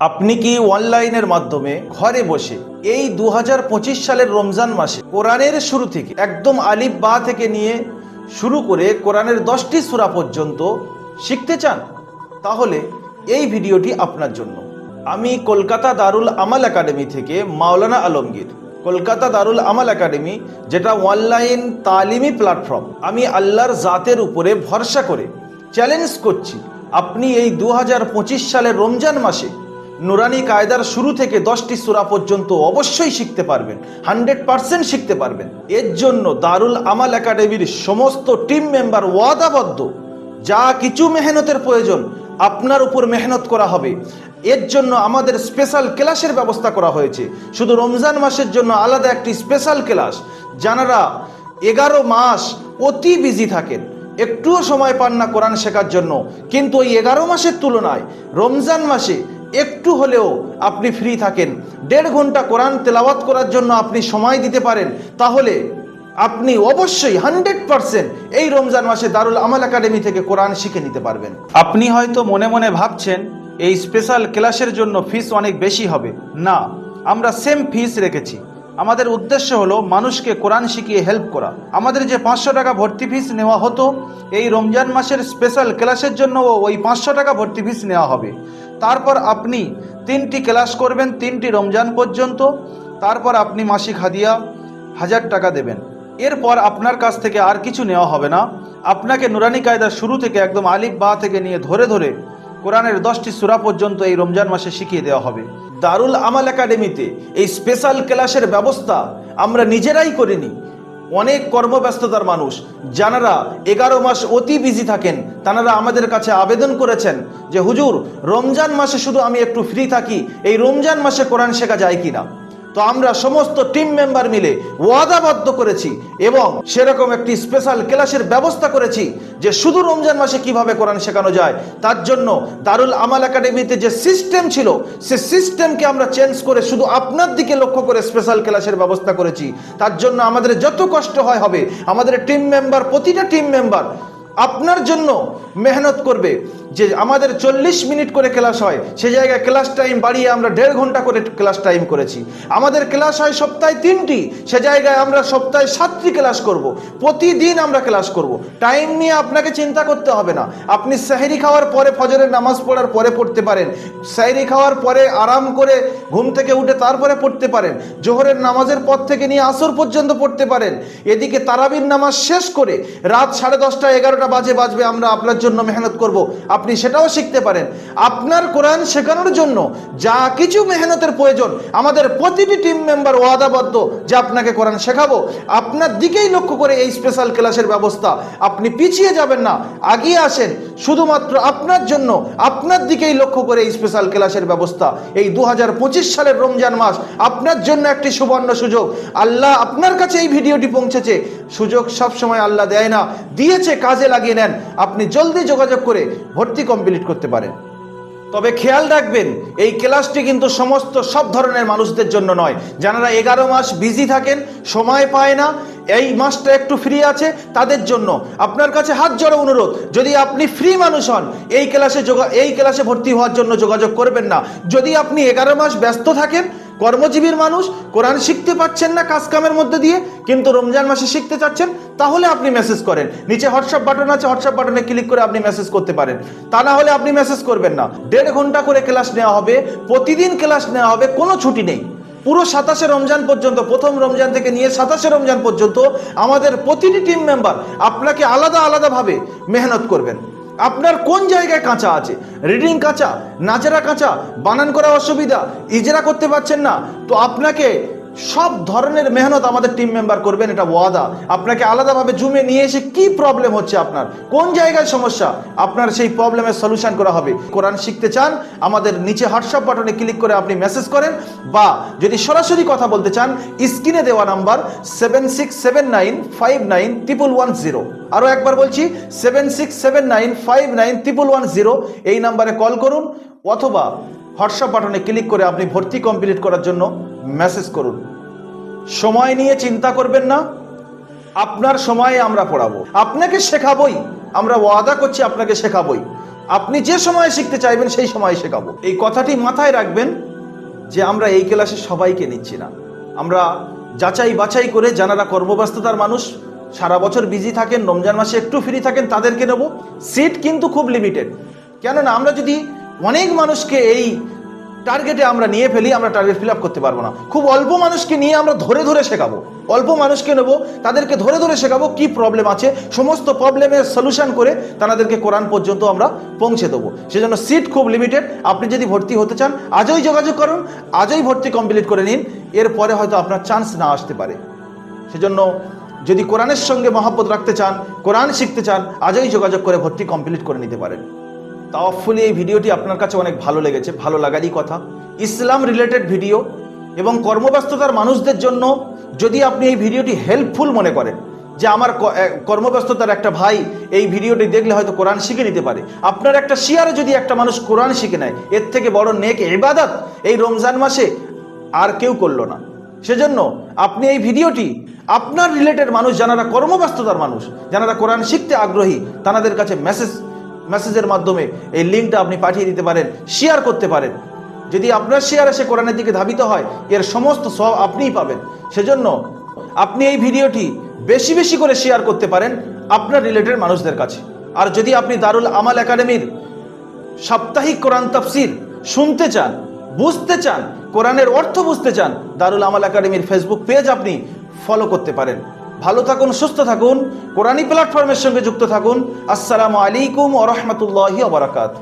আপনি কি অনলাইনের মাধ্যমে ঘরে বসে এই দু হাজার পঁচিশ সালের রমজান মাসে কোরআনের শুরু থেকে একদম আলিফ বা থেকে নিয়ে শুরু করে কোরআনের দশটি সূরা পর্যন্ত শিখতে চান? তাহলে এই ভিডিওটি আপনার জন্য। আমি কলকাতা দারুল আমাল একাডেমি থেকে মাওলানা আলমগীর। কলকাতা দারুল আমাল একাডেমি, যেটা অনলাইন তালিমি প্ল্যাটফর্ম। আমি আল্লাহর জাতের উপরে ভরসা করে চ্যালেঞ্জ করছি। আপনি এই দু হাজার পঁচিশ সালের রমজান মাসে নুরানি কায়দার শুরু থেকে দশটি সুরা পর্যন্ত অবশ্যই শিখতে পারবেন, হান্ড্রেড পারসেন্ট শিখতে পারবেন। এর জন্য দারুল আমাল একাডেমির সমস্ত টিম মেম্বার ওয়াদাবদ্ধ। যা কিছু মেহনতের প্রয়োজন, আপনার উপর মেহনত করা হবে। এর জন্য আমাদের স্পেশাল ক্লাসের ব্যবস্থা করা হয়েছে। শুধু রমজান মাসের জন্য আলাদা একটি স্পেশাল ক্লাস যারা এগারো মাস অতি বিজি থাকেন। একটুও সময় পান না কোরআন শেখার জন্য। কিন্তু ওই এগারো মাসের তুলনায় রমজান মাসে একটু হলেও আপনি ফ্রি থাকেন। দেড় ঘণ্টা কোরআন তেলাওয়াত করার জন্য আপনি সময় দিতে পারেন। তাহলে আপনি অবশ্যই হান্ড্রেড পারসেন্ট এই রমজান মাসে দারুল আমাল একাডেমি থেকে কোরআন শিখে নিতে পারবেন। আপনি হয়তো মনে মনে ভাবছেন, এই স্পেশাল ক্লাসের জন্য ফিস অনেক বেশি হবে। না, আমরা সেম ফিস রেখেছি। আমাদের উদ্দেশ্য হলো মানুষকে কোরআন শিখিয়ে হেল্প করা। আমাদের যে পাঁচশো টাকা ভর্তি ফিস নেওয়া হতো, এই রমজান মাসের স্পেশাল ক্লাসের জন্য ওই পাঁচশো টাকা ভর্তি ফিস নেওয়া হবে। তারপর আপনি তিনটি ক্লাস করবেন, তিনটি রমজান পর্যন্ত। তারপর আপনি মাসিক হাদিয়া হাজার টাকা দেবেন। এরপর আপনার কাছ থেকে আর কিছু নেওয়া হবে না। আপনাকে নুরানি কায়দা শুরু থেকে একদম আলিফ বা থেকে নিয়ে ধরে ধরে কোরআনের দশটি সূরা পর্যন্ত এই রমজান মাসে শিখিয়ে দেওয়া হবে। দারুল আমাল একাডেমিতে এই স্পেশাল ক্লাসের ব্যবস্থা আমরা নিজেরাই করিনি। অনেক কর্মব্যস্ততার মানুষ। যারা এগারো মাস অতি বিজি থাকেন তারা আমাদের কাছে আবেদন করেছেন যে, হুজুর, রমজান মাসে শুধু আমি একটু ফ্রি থাকি, এই রমজান মাসে কোরআন শেখা যায় কিনা? তো আমরা সমস্ত টিম মেম্বার মিলে ওয়াদাবদ্ধ করেছি এবং সেরকম একটি স্পেশাল ক্লাসের ব্যবস্থা করেছি যে শুধু রমজান মাসে কীভাবে কোরআন শেখানো যায়, তার জন্য দারুল আমাল একাডেমিতে যে সিস্টেম ছিল, সে সিস্টেমকে আমরা চেঞ্জ করে শুধু আপনার দিকে লক্ষ্য করে স্পেশাল ক্লাসের ব্যবস্থা করেছি। তার জন্য আমাদের যত কষ্ট হয় হবে, আমাদের টিম মেম্বার প্রতিটা টিম মেম্বার আপনার জন্য মেহনত করবে। যে আমাদের চল্লিশ মিনিট করে ক্লাস হয়, সে জায়গায় ক্লাস টাইম বাড়িয়ে আমরা দেড় ঘণ্টা করে ক্লাস টাইম করেছি। আমাদের ক্লাস হয় সপ্তাহে তিনটি, সে জায়গায় আমরা সপ্তাহে সাতটি ক্লাস করব। প্রতিদিন আমরা ক্লাস করব। টাইম নিয়ে আপনাকে চিন্তা করতে হবে না। আপনি সাহেরি খাওয়ার পরে ফজরের নামাজ পড়ার পরে পড়তে পারেন। সাহেরি খাওয়ার পরে আরাম করে ঘুম থেকে উঠে তারপরে পড়তে পারেন। জোহরের নামাজের পর থেকে নিয়ে আসর পর্যন্ত পড়তে পারেন। এদিকে তারাবির নামাজ শেষ করে রাত সাড়ে দশটা, এগারোটা বাজে বাজবে, আমরা আপনার জন্য মেহনত করব। আপনি সেটাও শিখতে পারেন। আপনার কোরআন শেখানোর জন্য যা কিছু মেহনতের প্রয়োজন, আমাদের প্রতিটি টিম মেম্বার ওয়াদাবদ্ধ, যে আপনাকে কোরআন শেখাবো। আপনার দিকেই লক্ষ্য করে এই স্পেশাল ক্লাসের ব্যবস্থা। আপনি পিছিয়ে যাবেন না, আগিয়ে আসেন। শুধুমাত্র আপনার জন্য, আপনার দিকেই লক্ষ্য করে এই স্পেশাল ক্লাসের ব্যবস্থা। এই দু হাজার পঁচিশ সালের রমজান মাস, আপনার জন্য একটি সুবর্ণ সুযোগ। আল্লাহ আপনার কাছে এই ভিডিওটি পৌঁছেছে। সুযোগ সবসময় আল্লাহ দেয় না, দিয়েছে কাজে লাগিয়ে নেন, আপনি জলদি যোগাযোগ করে ভর্তি কমপ্লিট করতে পারেন। তবে খেয়াল রাখবেন, এই ক্লাসটি কিন্তু সমস্ত সব ধরনের মানুষদের জন্য নয়। যারা এগারো মাস বিজি থাকেন, সময় পায় না, এই মাসটা একটু ফ্রি আছে, তাদের জন্য আপনার কাছে হাত জড়ো অনুরোধ, যদি আপনি ফ্রি মানুষ হন, এই ক্লাসে যোগা এই ক্লাসে ভর্তি হওয়ার জন্য যোগাযোগ করবেন না। যদি আপনি এগারো মাস ব্যস্ত থাকেন কর্মজীবীর মানুষ কোরআন শিখতে পাচ্ছেন না কাজ কামের মধ্যে দিয়ে, কিন্তু রমজান মাসে শিখতে চাচ্ছেন, তাহলে আপনি মেসেজ করেন। নিচে হোয়াটসঅ্যাপ বাটন আছে হোয়াটসঅ্যাপ বাটনে ক্লিক করে আপনি মেসেজ করতে পারেন। তা না হলে আপনি মেসেজ করবেন না। দেড় ঘণ্টা করে ক্লাস নেওয়া হবে, প্রতিদিন ক্লাস নেওয়া হবে, কোনো ছুটি নেই। পুরো সাতাশে রমজান পর্যন্ত, প্রথম রমজান থেকে নিয়ে সাতাশে রমজান পর্যন্ত আমাদের প্রতিটি টিম মেম্বার আপনাকে আলাদা আলাদাভাবে মেহনত করবেন। আপনার কোন জায়গায় কাঁচা আছে? রিডিং কাঁচা, নাচেরা কাঁচা, বানান করা অসুবিধা, ইজরা করতে পারছেন না, তো আপনাকে সব ধরনের মেহনত আমাদের টিম মেম্বার করবেন, এটা ওয়াদা। আপনাকে আলাদাভাবে জুমে নিয়ে এসে কি প্রবলেম হচ্ছে আপনার? কোন জায়গায় সমস্যা? আপনার সেই প্রবলেমের সলিউশন করা হবে। কোরআন শিখতে চান, আমাদের নিচে হোয়াটসঅ্যাপ বাটনে ক্লিক করে আপনি মেসেজ করেন, বা যদি সরাসরি কথা বলতে চান স্ক্রিনে দেওয়া number seven six seven nine five nine triple one zero আরও একবার বলছি seven six seven nine five nine triple one zero এই নাম্বারে কল করুন, অথবা হোয়াটসঅ্যাপ বাটনে ক্লিক করে আপনি ভর্তি কমপ্লিট করার জন্য মেসেজ করুন। সময় নিয়ে চিন্তা করবেন না। আপনার সময়ে আমরা পড়াবো। আপনাকে শেখাবই। আমরা ওয়াদা করছি আপনাকে শেখাবই। আপনি যে সময় শিখতে চাইবেন সেই সময় শেখাবো। এই কথাটি মাথায় রাখবেন যে আমরা এই ক্লাসে সবাইকে নিচ্ছি না। আমরা যাচাই বাছাই করে যারা কর্মব্যস্ততার মানুষ, সারা বছর বিজি থাকেন, রমজান মাসে একটু ফ্রি থাকেন, তাদেরকে নেব। সিট কিন্তু খুব লিমিটেড কেননা আমরা যদি অনেক মানুষকে এই টার্গেটে আমরা নিয়ে ফেলি, আমরা টার্গেট ফিল আপ করতে পারব না। খুব অল্প মানুষকে নিয়ে আমরা ধরে ধরে শেখাবো। অল্প মানুষকে নেব, তাদেরকে ধরে ধরে শেখাবো কি প্রবলেম আছে, সমস্ত প্রবলেমের সলিউশন করে তাদেরকে কোরআন পর্যন্ত আমরা পৌঁছে দেবো। সেজন্য সিট খুব লিমিটেড আপনি যদি ভর্তি হতে চান, আজই যোগাযোগ করুন, আজই ভর্তি কমপ্লিট করে নিন, এরপরে হয়তো আপনার চান্স না আসতে পারে। সেজন্য যদি কোরআনের সঙ্গে মহাব্বত রাখতে চান, কোরআন শিখতে চান, আজই যোগাযোগ করে ভর্তি কমপ্লিট করে নিতে পারেন। তাওয়াফুলি এই ভিডিওটি আপনার কাছে অনেক ভালো লেগেছে, ভালো লাগারই কথা। ইসলাম রিলেটেড ভিডিও এবং কর্মব্যস্ততার মানুষদের জন্য যদি আপনি এই ভিডিওটি হেল্পফুল মনে করেন, যে আমার কর্মব্যস্ততার একটা ভাই এই ভিডিওটি দেখলে হয়তো কোরআন শিখে নিতে পারে। আপনার একটা শিয়ারে যদি একটা মানুষ কোরআন শিখে নেয়, এর থেকে বড় নেক ইবাদত এই রমজান মাসে আর কেউ করল না। সেজন্য আপনি এই ভিডিওটি আপনার রিলেটেড মানুষ, যারা কর্মব্যস্ততার মানুষ, যারা কোরআন শিখতে আগ্রহী তাদের কাছে মেসেজ মেসেজের মাধ্যমে এই লিঙ্কটা আপনি পাঠিয়ে দিতে পারেন শেয়ার করতে পারেন। যদি আপনার শেয়ার এসে কোরআনের দিকে ধাবিত হয়, এর সমস্ত সব আপনিই পাবেন। সেজন্য আপনি এই ভিডিওটি বেশি বেশি করে শেয়ার করতে পারেন আপনার রিলেটেড মানুষদের কাছে। আর যদি আপনি দারুল আমাল একাডেমির সাপ্তাহিক কোরআন তাফসির শুনতে চান, বুঝতে চান, কোরআনের অর্থ বুঝতে চান, দারুল আমাল একাডেমির ফেসবুক পেজ আপনি ফলো করতে পারেন। ভালো থাকুন সুস্থ থাকুন কোরআনী প্ল্যাটফর্মের সঙ্গে যুক্ত থাকুন। আসসালামু আলাইকুম ওরহমতুল্লাহি ওবরাকাত